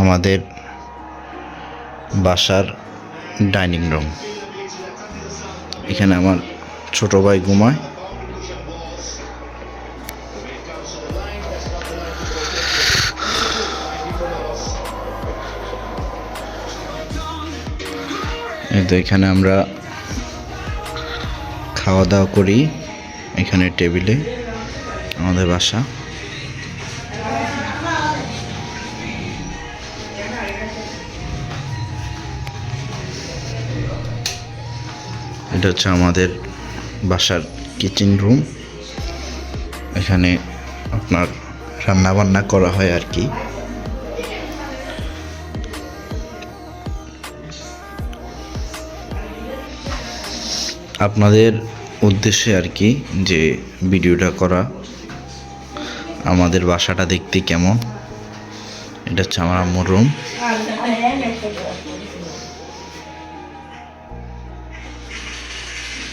আমাদের বাসার dining room. এখানে আমার ছোট ভাই ঘুমায়। তো এখানে আমরা খাওয়া দাওয়া করি, এখানে টেবিলে আমাদের বাসা। এটা হচ্ছে আমাদের বাসার কিচেন রুম এখানে আপনার রান্না বান্না করা হয় আর কি আপনাদের উদ্দেশ্যে আর কি যে ভিডিওটা করা আমাদের বাসাটা দেখতে কেমন এটা হচ্ছে আমার আম্মুর রুম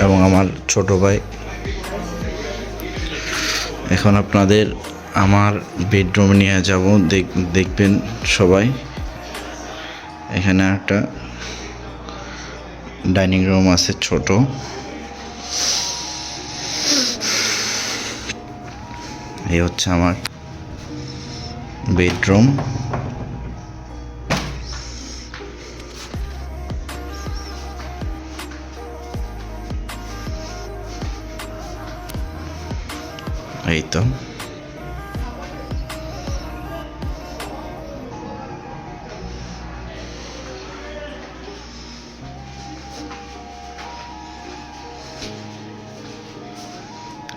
এবং আমার ছোট ভাই। এখন আপনাদের আমার বেডরুমে নিয়ে যাব। দেখ- দেখবেন সবাই। এখানে একটা ডাইনিং রুম আছে ছোট। এই হচ্ছে আমার বেডরুম Ahí está.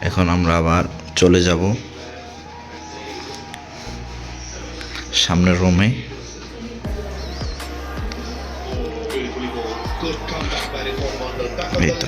এখন আমরা আবার চলে যাব সামনের রুমে এই তো।